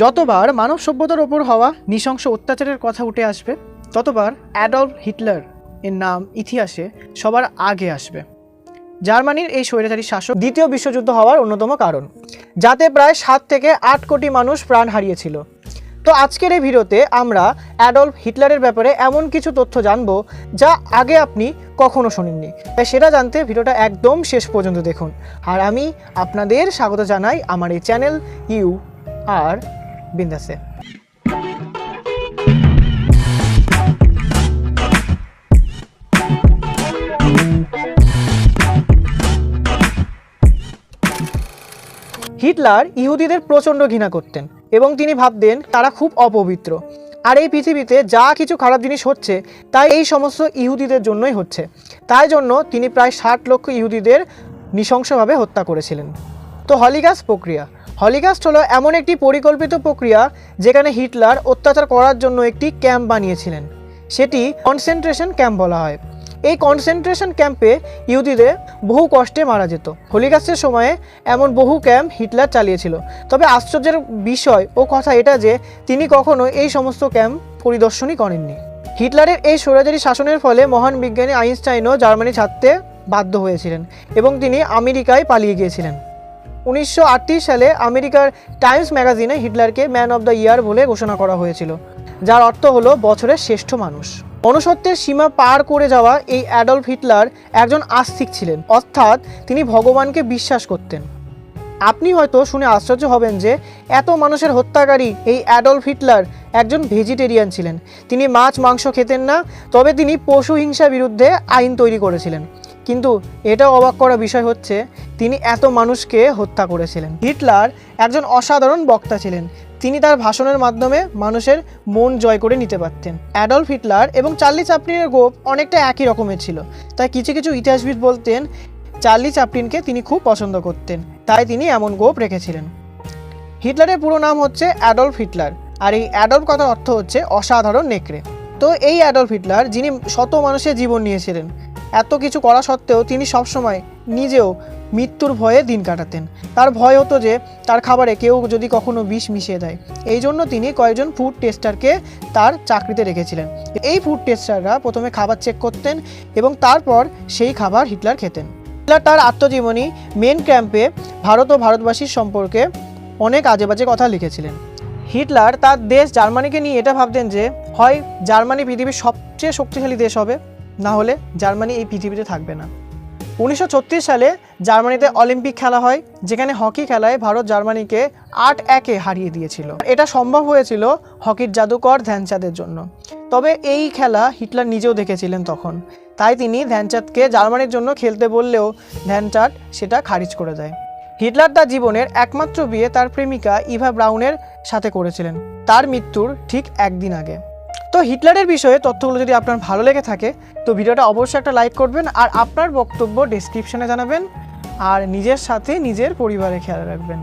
যতবার মানব সভ্যতার ওপর হওয়া নৃশংস অত্যাচারের কথা উঠে আসবে, ততবার অ্যাডলফ হিটলার এর নাম ইতিহাসে সবার আগে আসবে। জার্মানির এই স্বৈরাচারী শাসক দ্বিতীয় বিশ্বযুদ্ধ হওয়ার অন্যতম কারণ, যাতে প্রায় সাত থেকে আট কোটি মানুষ প্রাণ হারিয়েছিল। তো আজকের এই ভিডিওতে আমরা অ্যাডলফ হিটলারের ব্যাপারে এমন কিছু তথ্য জানব যা আগে আপনি কখনো শোনেননি। তাই সেটা জানতে ভিডিওটা একদম শেষ পর্যন্ত দেখুন। আর আমি আপনাদের স্বাগত জানাই আমার এই চ্যানেল ইউ আর বিন্দাসে। হিটলার ইহুদিদের প্রচণ্ড ঘৃণা করতেন এবং তিনি ভাবতেন তারা খুব অপবিত্র। আর এই পৃথিবীতে যা কিছু খারাপ জিনিস হচ্ছে, তাই এই সমস্ত ইহুদিদের জন্যই হচ্ছে। তাই জন্য তিনি প্রায় ষাট লক্ষ ইহুদিদের নৃশংসভাবে হত্যা করেছিলেন। তো হলিগাস প্রক্রিয়া। হলিগাস্ট হলো এমন একটি পরিকল্পিত প্রক্রিয়া যেখানে হিটলার অত্যাচার করার জন্য একটি ক্যাম্প বানিয়েছিলেন। সেটি কনসেন্ট্রেশন ক্যাম্প বলা হয়। এই কনসেন্ট্রেশন ক্যাম্পে ইহুদিদের বহু কষ্টে মারা যেত। হোলিগাস্টের সময়ে এমন বহু ক্যাম্প হিটলার চালিয়েছিল। তবে আশ্চর্যের বিষয় ও কথা এটা যে, তিনি কখনো এই সমস্ত ক্যাম্প পরিদর্শনই করেননি। হিটলারের এই স্বৈরাচারী শাসনের ফলে মহান বিজ্ঞানী আইনস্টাইনও জার্মানি ছাড়তে বাধ্য হয়েছিলেন এবং তিনি আমেরিকায় পালিয়ে গিয়েছিলেন। উনিশশো আটত্রিশ সালে আমেরিকার টাইমস ম্যাগাজিনে হিটলারকে ম্যান অব দ্য ইয়ার বলে ঘোষণা করা হয়েছিল, যার অর্থ হলো বছরের শ্রেষ্ঠ মানুষ। মনুষ্যত্বের সীমা পার করে যাওয়া এই অ্যাডলফ হিটলার একজন আস্তিক ছিলেন, অর্থাৎ তিনি ভগবানকে বিশ্বাস করতেন। আপনি হয়তো শুনে আশ্চর্য হবেন যে এত মানুষের হত্যাকারী এই অ্যাডলফ হিটলার একজন ভেজিটেরিয়ান ছিলেন। তিনি মাছ, মাংস খেতেন না, তবে তিনি পশু হিংসার বিরুদ্ধে আইন তৈরি করেছিলেন। কিন্তু এটাও অবাক করা বিষয় হচ্ছে, তিনি এত মানুষকে হত্যা করেছিলেন। হিটলার একজন অসাধারণ বক্তা ছিলেন। তিনি তার ভাষণের মাধ্যমে মানুষের মন জয় করে নিতে পারতেন। অ্যাডলফ হিটলার এবং চার্লি চাপলিনের গোপ অনেকটা একই রকমের ছিল। তাই কিছু কিছু ইতিহাসবিদ বলতেন, চার্লি চাপলিনকে তিনি খুব পছন্দ করতেন, তাই তিনি এমন গোপ রেখেছিলেন। হিটলারের পুরো নাম হচ্ছে অ্যাডলফ হিটলার, আর এই অ্যাডলফ কথার অর্থ হচ্ছে অসাধারণ নেকড়ে। তো এই অ্যাডলফ হিটলার, যিনি শত মানুষের জীবন নিয়েছিলেন এত কিছু করা সত্ত্বেও তিনি সবসময় নিজেও মৃত্যুর ভয়ে দিন কাটাতেন। তার ভয় হতো যে তার খাবারে কেউ যদি কখনো বিষ মিশিয়ে দেয়। এই জন্য তিনি কয়েকজন ফুড টেস্টারকে তার চাকরিতে রেখেছিলেন। এই ফুড টেস্টাররা প্রথমে খাবার চেক করতেন এবং তারপর সেই খাবার হিটলার খেতেন। হিটলার তার আত্মজীবনী মেন ক্যাম্পে ভারত ও ভারতবাসীর সম্পর্কে অনেক আজে বাজে কথা লিখেছিলেন। হিটলার তার দেশ জার্মানিকে নিয়ে এটা ভাবতেন যে হয় জার্মানি পৃথিবীর সবচেয়ে শক্তিশালী দেশ হবে। না হলে জার্মানি এই পৃথিবীতে থাকবে না। উনিশশো ছত্রিশ সালে জার্মানিতে অলিম্পিক খেলা হয়, যেখানে হকি খেলায় ভারত জার্মানিকে আট একে হারিয়ে দিয়েছিল। এটা সম্ভব হয়েছিল হকির জাদুকর ধ্যানচাঁদের জন্য। তবে এই খেলা হিটলার নিজেও দেখেছিলেন তখন। তাই তিনি ধ্যানচাঁদকে জার্মানির জন্য খেলতে বললেও ধ্যানচাঁদ সেটা খারিজ করে দেয়। হিটলার তার জীবনের একমাত্র বিয়ে তার প্রেমিকা ইভা ব্রাউনের সাথে করেছিলেন। তার মৃত্যুর ঠিক একদিন আগে। তো হিটলারের বিষয়ে তথ্যগুলো যদি আপনার ভালো লেগে থাকে, তো ভিডিওটা অবশ্যই একটা লাইক করবেন আর আপনার বক্তব্য ডেসক্রিপশনে জানাবেন আর নিজের সাথে নিজের পরিবারে খেয়াল রাখবেন।